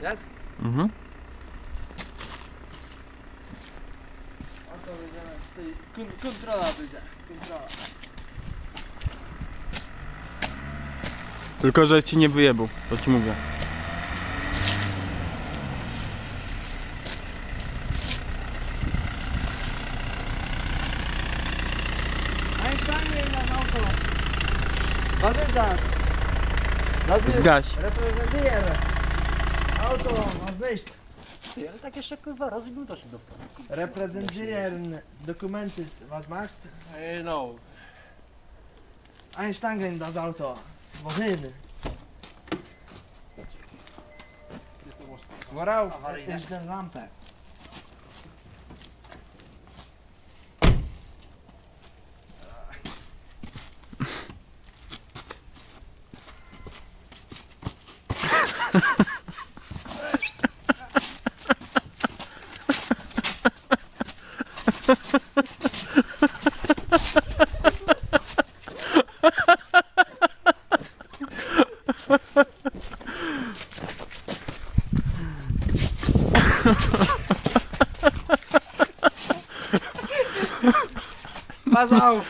Yes? Mhm. To będziemy tutaj kon- kontrola będzie. Kontrola. Tylko, że ci nie wyjebał, to ci mówię. Einsteigen das Auto. Was ist das? Das ist Zgaś. repräsentieren. Auto, was nicht. Ty, ale tak jeszcze kurwa raz i bym doszedł do wtoru. Repräsentieren Dokumente. Was machst Ej, no. Einsteigen das Auto. Wohin? Worauf Awaryjne. ist die Lampe? Pass auf!